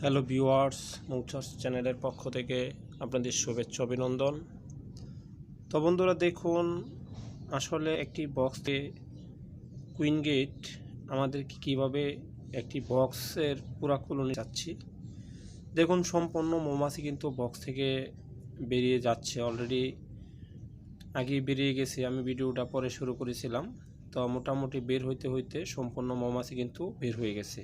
Hello viewers মৌচার্স চ্যানেলের পক্ষ থেকে আপনাদের শুভেচ্ছা, অভিনন্দন। তো বন্ধুরা দেখুন, আসলে একটি বক্সে কুইন গেট আমাদেরকে কীভাবে একটি বক্সের পুরা কলোনি যাচ্ছি। দেখুন, সম্পূর্ণ মৌমাছি কিন্তু বক্স থেকে বেরিয়ে যাচ্ছে অলরেডি আগে বেরিয়ে গেছে, আমি ভিডিওটা পরে শুরু করেছিলাম। তো মোটামুটি বের হইতে হইতে সম্পূর্ণ মৌমাছি কিন্তু বের হয়ে গেছে।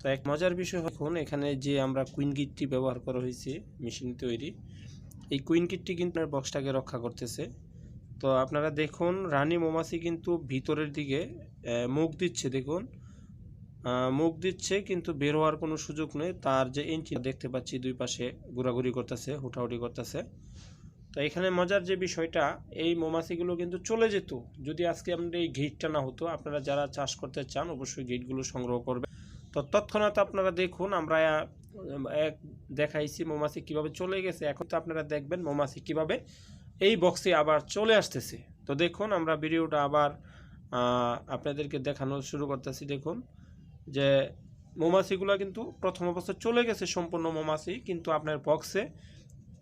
তো এক মজার বিষয় এখন এখানে যে আমরা কুইন কিটটি ব্যবহার করা হয়েছে, মেশিন তৈরি, এই কুইন কিটটি কিন্তু বক্সটাকে রক্ষা করতেছে। তো আপনারা দেখুন, রানী মৌমাছি কিন্তু ভিতরের দিকে মুখ দিচ্ছে দেখুন। মুখ দিচ্ছে কিন্তু বের হওয়ার কোনো সুযোগ নেই। তার যে ইঞ্চি দেখতে পাচ্ছি, দুই পাশে ঘোরাঘুরি করতেছে, হুটাহুটি করতেছে। তো এখানে মজার যে বিষয়টা, এই মৌমাছিগুলো কিন্তু চলে যেত। যদি আজকে আমাদের এই গেটটা না হতো, আপনারা যারা চাষ করতে চান, অবশ্যই গেটগুলো সংগ্রহ করবেন। তো তৎক্ষণাৎ আপনারা দেখুন, আমরা এক দেখাইছি মৌমাছি কীভাবে চলে গেছে। এখন তো আপনারা দেখবেন মৌমাছি কীভাবে এই বক্সে আবার চলে আসতেছে। তো দেখুন, আমরা ভিডিওটা আবার আপনাদেরকে দেখানো শুরু করতেছি। দেখুন যে মৌমাছিগুলো কিন্তু প্রথম অবস্থায় চলে গেছে সম্পূর্ণ মৌমাছি, কিন্তু আপনার বক্সে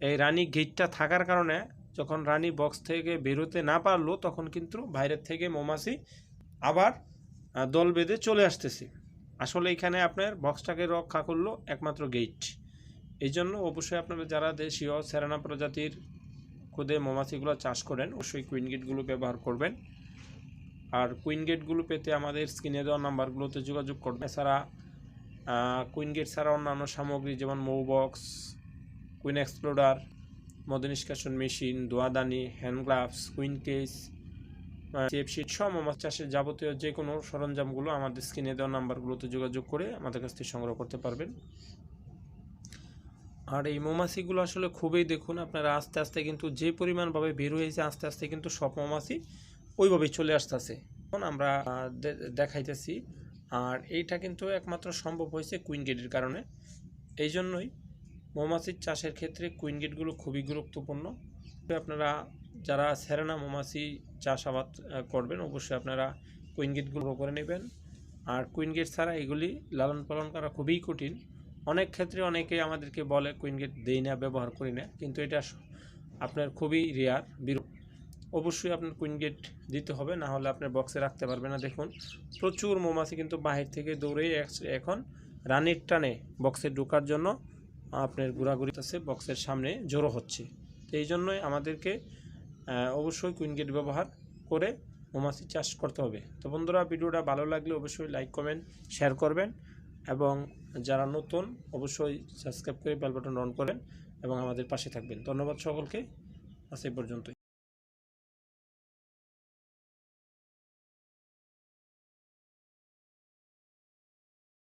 এই রানী গেটটা থাকার কারণে যখন রানী বক্স থেকে বেরোতে না পারল, তখন কিন্তু বাইরের থেকে মৌমাছি আবার দল বেঁধে চলে আসতেছে। আসলে এখানে আপনার বক্সটাকে রক্ষা করল একমাত্র গেট এই জন্য অবশ্যই আপনারা যারা দেশীয় সেরানা প্রজাতির খুদে মৌমাছিগুলো চাষ করেন, অবশ্যই কুইন গেটগুলো ব্যবহার করবেন। আর কুইন গেটগুলো পেতে আমাদের স্ক্রিনে দেওয়া নাম্বারগুলোতে যোগাযোগ করবেন। এছাড়া কুইন গেট ছাড়া অন্যান্য সামগ্রী যেমন মৌ বক্স কুইন এক্সপ্লোডার মদ নিষ্কাশন মেশিন, দোয়াদানি হ্যান্ড গ্লাভস কুইন কেস চেপশিট সব মাছ চাষের যাবতীয় যে কোনো সরঞ্জামগুলো আমাদের স্ক্রিনে দেওয়া নাম্বারগুলোতে যোগাযোগ করে আমাদের কাছ থেকে সংগ্রহ করতে পারবেন। আর এই মৌমাছিগুলো আসলে খুবই দেখুন, আপনারা আস্তে আস্তে কিন্তু যে পরিমাণভাবে বের হয়েছে, আস্তে আস্তে কিন্তু সব মৌমাছি ওইভাবেই চলে আসতেছে। এখন আমরা দেখাইতেছি। আর এইটা কিন্তু একমাত্র সম্ভব হয়েছে কুইন গেটের কারণে। এই জন্যই মৌমাছির চাষের ক্ষেত্রে কুইন গেটগুলো খুবই গুরুত্বপূর্ণ। তবে আপনারা যারা সেরেনা মৌমাছি চাষাবাদ করবেন, অবশ্যই আপনারা কুইন গেটগুলো করে নেবেন। আর কুইন গেট ছাড়া এগুলি লালন পালন করা খুবই কঠিন। অনেক ক্ষেত্রে অনেকে আমাদেরকে বলে, কুইন গেট দেই না, ব্যবহার করি না। কিন্তু এটা আপনার খুবই রেয়ার বিরূপ অবশ্যই আপনার কুইন গেট দিতে হবে, না হলে আপনার বক্সে রাখতে পারবে না। দেখুন, প্রচুর মৌমাছি কিন্তু বাহির থেকে দৌড়ে এস- এখন রানির টানে বক্সে ঢোকার জন্য আপনার ঘোরাঘুরি আছে বক্সের সামনে জড়ো হচ্ছে। তো এই জন্যই আমাদেরকে অবশ্যই কুইন গেট ব্যবহার করে মৌমাছি চাষ করতে হবে। তো বন্ধুরা, ভিডিওটা ভালো লাগলে অবশ্যই লাইক কমেন্ট শেয়ার করবেন এবং যারা নতুন, অবশ্যই সাবস্ক্রাইব করে বেল অন করেন এবং আমাদের পাশে থাকবেন। ধন্যবাদ সকলকে। আজ এই পর্যন্তই।